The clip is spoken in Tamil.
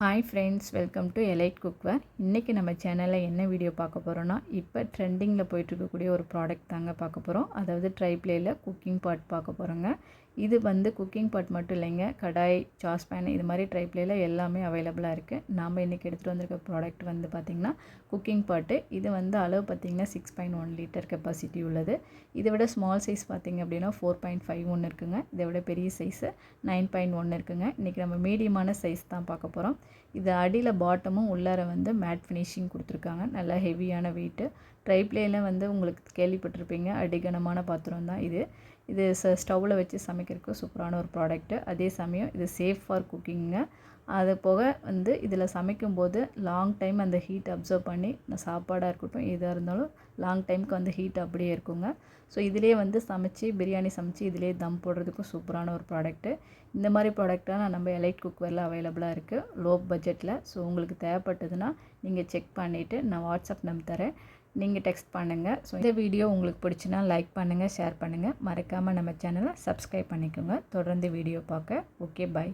Hi friends welcome to Elite cookware இன்றைக்கி நம்ம சேனலில் என்ன வீடியோ பார்க்க போகிறோன்னா இப்போ ட்ரெண்டிங்கில் போயிட்டுருக்கக்கூடிய ஒரு ப்ராடக்ட் தாங்க பார்க்க போகிறோம் அதாவது ட்ரை ட்ரைப்ளேயில் குக்கிங் பாட் பார்க்க போகிறோங்க இது வந்து குக்கிங் பாட் மட்டும் இல்லைங்க. கடாய் சாஸ்பேன் இது மாதிரி ட்ரைப்ளேயில் எல்லாமே அவைலபிளாக இருக்குது நாம் இன்றைக்கி எடுத்துகிட்டு வந்திருக்க ப்ராடக்ட் வந்து பார்த்திங்கன்னா குக்கிங் பாட்டு. இது வந்து அளவு பார்த்திங்கன்னா six point one litre capacity உள்ளது. இதை விட ஸ்மால் சைஸ் பார்த்திங்க அப்படின்னா ஃபோர் பாயிண்ட் ஃபைவ் ஒன்று இருக்குங்க. இதை விட பெரிய சைஸு நைன் பாயிண்ட் ஒன்று இருக்குங்க. இன்றைக்கி நம்ம மீடியமான சைஸ் தான் பார்க்க போகிறோம் இது அடியில் பாட்டமும் உள்ளார வந்து மேட் ஃபினிஷிங் கொடுத்துருக்காங்க. நல்லா ஹெவியான வெயிட்டு ட்ரைப்ளேயில் வந்து உங்களுக்கு கேள்விப்பட்டிருப்பீங்க. அடிகனமான பாத்திரம் தான் இது. இது ச ஸ்டவ்வில் வச்சு சமைக்கிறதுக்கு சூப்பரான ஒரு ப்ராடக்ட்டு அதே சமயம் இது சேஃப் ஃபார் குக்கிங்க அது போக வந்து இதில் சமைக்கும்போது லாங் டைம் அந்த ஹீட் அப்சர்வ் பண்ணி சாப்பாடாக இருக்கட்டும் எதாக இருந்தாலும் லாங் டைமுக்கு வந்து ஹீட் அப்படியே இருக்குங்க. ஸோ இதிலே வந்து சமைச்சு பிரியாணி சமைச்சு இதிலே தம் போடுறதுக்கும் சூப்பரான ஒரு ப்ராடக்ட்டு இந்த மாதிரி ப்ராடக்டாக நம்ம எலைட் குக்வேரில் அவைலபிளாக இருக்குது லோ. பட்ஜெட்டில் ஸோ உங்களுக்கு தேவைப்பட்டதுன்னா நீங்கள் செக் பண்ணிவிட்டு நான் வாட்ஸ்அப் நம்ப தரேன். நீங்கள் டெக்ஸ்ட் பண்ணுங்கள் ஸோ இந்த வீடியோ உங்களுக்கு பிடிச்சினா லைக் பண்ணுங்கள் ஷேர் பண்ணுங்கள் மறக்காமல் நம்ம சேனலை சப்ஸ்கிரைப் பண்ணிக்கோங்க. தொடர்ந்து வீடியோ பார்க்க. Okay bye